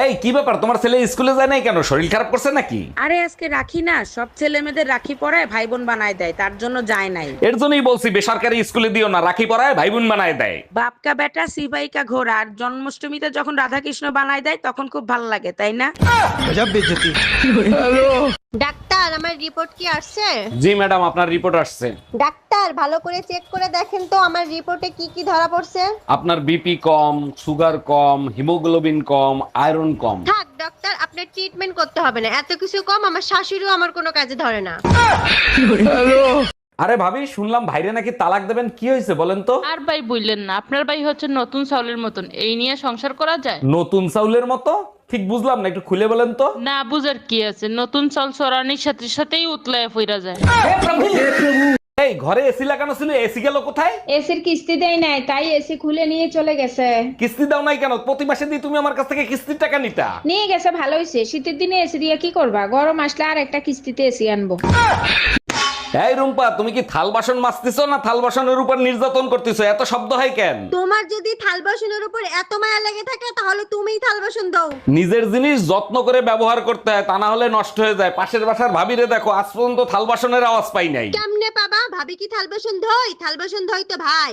এই কি ব্যাপার? তোমার ছেলে স্কুলে যায় নাই কেন? শরীর খারাপ করছে নাকি? আরে আজকে রাখি না। সব ছেলে মেয়েদের রাখি পরায় ভাই বোন বানায় দেয় তার জন্য যায় নাই। এর জন্যই বলছি বেসরকারি স্কুলে দিও না রাখি পরায় ভাই বোন বানায় দেয়। বাপকা বেটা সিবাইকা ঘোড়া আর জন্মাষ্টমীতে যখন রাধাকৃষ্ণ বানায় দেয় তখন খুব ভালো লাগে তাই না? ডাক্তার আমার রিপোর্ট কি আসছে? জি ম্যাডাম আপনার রিপোর্ট আসছে। ডাক্তার ভালো করে চেক করে দেখেন তো আমার রিপোর্টে কি কি ধরা পড়ছে? আপনার বিপি কম সুগার কম হিমোগ্লোবিন কম আয়রন কম। থাক ডাক্তার আপনার ট্রিটমেন্ট করতে হবে না। এত কিছু কম আমার শাশুড়িও আমার কোনো কাজে ধরে না। আরে ভাবি শুনলাম ভাইরে নাকি তালাক দেবেন। কি হয়েছে বলেন তো? আর ভাই বললেন না। আপনার ভাই হচ্ছে নতুন চাউলের মতন। এই নিয়ে সংসার করা যায়? নতুন চাউলের মতো? ঠিক বুঝলাম না একটু খুলে বলেন তো। না বুঝার কি আছে? নতুন চাল চড়ানির সাথে সাথেই উতলায় ফিরা যায়। এই ঘরে এসি লাগানো ছিল এসি গেল কোথায়? এসির কিস্তি দেয় নাই তাই এসি খুলে নিয়ে চলে গেছে। কিস্তি দাও নাই কেন? প্রতি মাসে দিয়ে তুমি আমার কাছ থেকে কিস্তির টাকা নিতা। নিয়ে গেছে ভালো হয়েছে শীতের দিনে এসি দিয়ে কি করবা? গরম আসলে আর একটা কিস্তিতে এসি আনব। এই রুম্পা তুমি কি থাল বাসন মাজতেছো না থাল বাসনের উপর নির্যাতন করতেছো? এত শব্দ হয় কেন? তোমার যদি থাল বাসনের উপর এত মায়া লেগে থাকে তাহলে তুমিই থাল বাসন দাও। নিজের জিনিস যত্ন করে ব্যবহার করতে হয় তা না হলে নষ্ট হয়ে যায়। পাশের বাসার ভাবিরে দেখো আজ পর্যন্ত থাল বাসনের আওয়াজ পাই নাই। কেমনে বাবা ভাবি কি থাল বাসন ধই থাল বাসন ধই তো ভাই।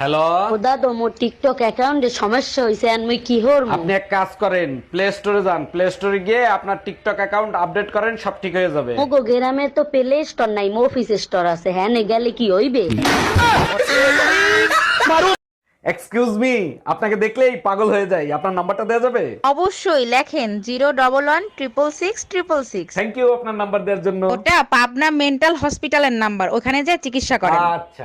হ্যালো দাদা মোর টিকটক অ্যাকাউন্টে সমস্যা হয়েছে আর মুই কি হর আপনি এক কাজ করেন প্লে স্টোরে যান। প্লে স্টোরে গিয়ে আপনার টিকটক অ্যাকাউন্ট আপডেট করেন সব ঠিক হয়ে যাবে। মোগো গ্রামে তো প্লে স্টোর নাই মফিস স্টোর আছে। হ্যাঁ নে গেলে কি হইবে? এক্সকিউজ মি আপনাকে দেখলেই পাগল হয়ে যাই। আপনার নাম্বারটা দেওয়া যাবে? অবশ্যই লেখেন zero double one triple six triple six thank you আপনার নাম্বার দেওয়ার জন্য। ওটা পাবনা মেন্টাল হসপিটালের নাম্বার ওখানে যে চিকিৎসা করেন। আচ্ছা।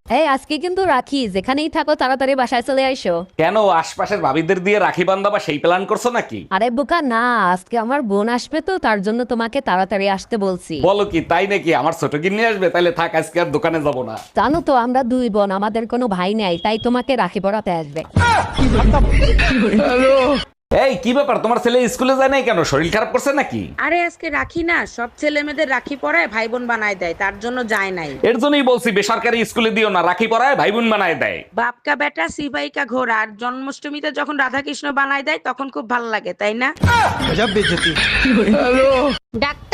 এই আজকে কিন্তু রাখি। যেখানেই থাকো তাড়াতাড়ি বাসায় চলে আইসো। কেন আশপাশের ভাবিদের দিয়ে রাখি বান্ধবা সেই প্ল্যান করছ নাকি? আরে বোকা না আজকে আমার বোন আসবে তো তার জন্য তোমাকে তাড়াতাড়ি আসতে বলছি। বলো কি তাই নাকি? আমার ছোট কি নিয়ে আসবে তাহলে থাক আজকে আর দোকানে যাব না। জানো তো আমরা দুই বোন আমাদের কোনো ভাই নাই তাই তোমাকে রাখি পড়াতে আসবে। এই কি ব্যাপার? তোমার ছেলে স্কুলে যায় নাই কেন? শরীর খারাপ করছে নাকি? আরে আজকে রাখি না। সব ছেলে মেয়েদের রাখি পরায় ভাই বোন বানায় দেয় তার জন্য যায় নাই। এর জন্যই বলছি বেসরকারি স্কুলে দিও না রাখি পরায় ভাই বোন বানায় দেয়। বাপকা বেটা সিবাইকা ঘোড়া আর জন্মাষ্টমীতে যখন রাধাকৃষ্ণ বানায় দেয় তখন খুব ভালো লাগে তাই না?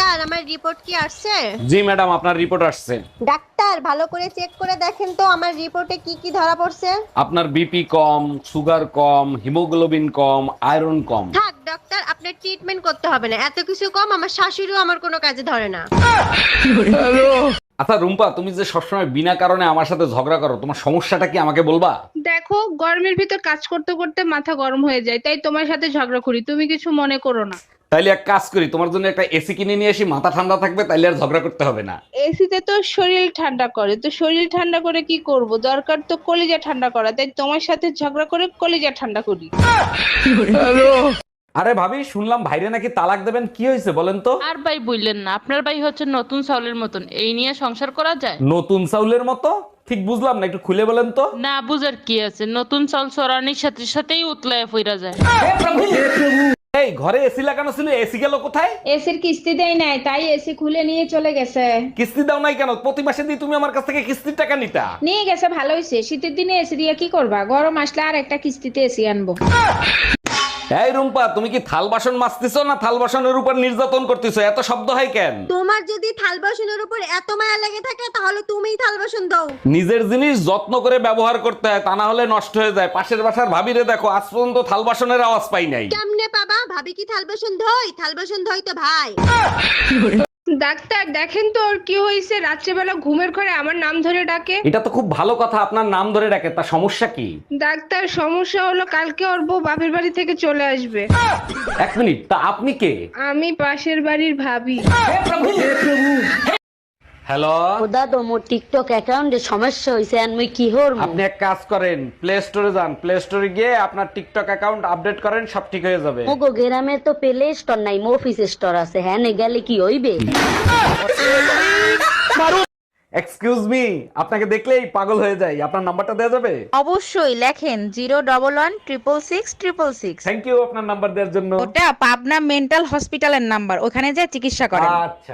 ডাক্তার আমার রিপোর্ট কি আসছে? জি ম্যাডাম আপনার রিপোর্ট আসছে। ডাক্তার ভালো করে চেক করে দেখেন তো আমার রিপোর্টে কি কি ধরা পড়ছে? আপনার বিপি কম সুগার কম হিমোগ্লোবিন কম আয়রন কম। থাক ডক্টর আপনার ট্রিটমেন্ট করতে হবে না। এত কিছু কম আমার শাশুড়িও আমার কোনো কাজে ধরে না। আচ্ছা রুম্পা তুমি যে সবসময় বিনা কারণে আমার সাথে ঝগড়া করো তোমার সমস্যাটা কি আমাকে বলবা? দেখো গরমের ভিতর কাজ করতে করতে মাথা গরম হয়ে যায় তাই তোমার সাথে ঝগড়া করি। তুমি কিছু মনে করো না। তাইলে এক কাজ করি তোমার জন্য একটা এসি কিনে নিয়ে আসি মাথা ঠান্ডা থাকবে তাইলে আর ঝগড়া করতে হবে না। এসিতে তো শরীর ঠান্ডা করে তো শরীর ঠান্ডা করে কি করব? দরকার তো কলিজা ঠান্ডা করা তাই তোমার সাথে ঝগড়া করে কলিজা ঠান্ডা করি। আরে ভাবি শুনলাম ভাইরে নাকি তালাক দেবেন কি হয়েছে বলেন তো? আর ভাই বললেন না আপনার ভাই হচ্ছে নতুন চাউলের মতন এই নিয়ে সংসার করা যায়? নতুন চাউলের মতো? ঠিক বুঝলাম না একটু খুলে বলেন তো। না বুঝার কি আছে নতুন চাল সরানির সাথে সাথেই উতলায় ফিরা যায়। এই ঘরে এসি লাগানো ছিল এসি গেল কোথায়? এসির কিস্তি দেয় নাই তাই এসি খুলে নিয়ে চলে গেছে। কিস্তি দাও নাই কেন? প্রতি মাসে দিয়ে তুমি আমার কাছ থেকে কিস্তির টাকা নিতা। নিয়ে গেছে ভালো হয়েছে শীতের দিনে এসি দিয়ে কি করবা? গরম আসলে আর একটা কিস্তিতে এসি আনব। এই রুম্পা তুমি কি থাল বাসন মাজতেছো না থাল বাসনের উপর নির্যাতন করতেছো? এত শব্দ হয় কেন? তোমার যদি থাল বাসনের উপর এত মায়া লেগে থাকে তাহলে তুমিই থাল বাসন দাও। নিজের জিনিস যত্ন করে ব্যবহার করতে হয় তা না হলে নষ্ট হয়ে যায়। পাশের বাসার ভাবিরে দেখো আজ পর্যন্ত থাল বাসনের আওয়াজ পাই নাই। ভাবি কি থাল বাসন ধই? থাল বাসন ধই তো ভাই। ডাক্তার দেখেন তো ওর কি হয়েছে। রাত্রেবেলা ঘুমের ঘরে আমার নাম ধরে ডাকে। এটা তো খুব ভালো কথা আপনার নাম ধরে ডাকে তা সমস্যা কি? ডাক্তার সমস্যা হলো কালকে ওর বউ বাপের বাড়ি থেকে চলে আসবে। এক মিনিট তা আপনি কে? আমি পাশের বাড়ির ভাবি। হ্যালো খোদা তো মোর টিকটক অ্যাকাউন্টে সমস্যা হইছে আর মুই কি হরমু আপনি এক কাজ করেন প্লে স্টোরে যান। প্লে স্টোরে গিয়ে আপনার টিকটক অ্যাকাউন্ট আপডেট করেন সব ঠিক হয়ে যাবে। মোগো গ্রামে তো প্লে স্টোর নাই মফিস স্টোর আছে। হ্যাঁ নে গেলে কি হইবে? এক্সকিউজ মি আপনাকে দেখলেই পাগল হয়ে যাই। আপনার নাম্বারটা দেওয়া যাবে? অবশ্যই লেখেন zero double one triple six triple six thank you আপনার নাম্বার দেওয়ার জন্য। ওটা পাবনা মেন্টাল হসপিটালের নাম্বার ওখানে যা চিকিৎসা করেন। আচ্ছা।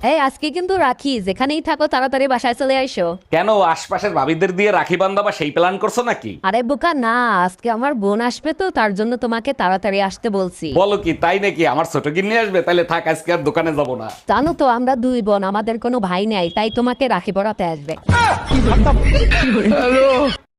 এই আজকে কিন্তু রাখি। যেখানেই থাকো তাড়াতাড়ি বাসায় চলে আইসো। কেন? আশপাশের ভাবিদের দিয়ে রাখি বান্ধাবা সেই প্ল্যান করছ নাকি? আরে বোকা না আজকে আমার বোন আসবে তো তার জন্য তোমাকে তাড়াতাড়ি আসতে বলছি। বলো কি তাই নাকি? আমার ছোট কিনে আসবে তাহলে থাক আজকে আর দোকানে যাব না। জানো তো আমরা দুই বোন আমাদের কোনো ভাই নাই তাই তোমাকে রাখি পড়াতে আসবে।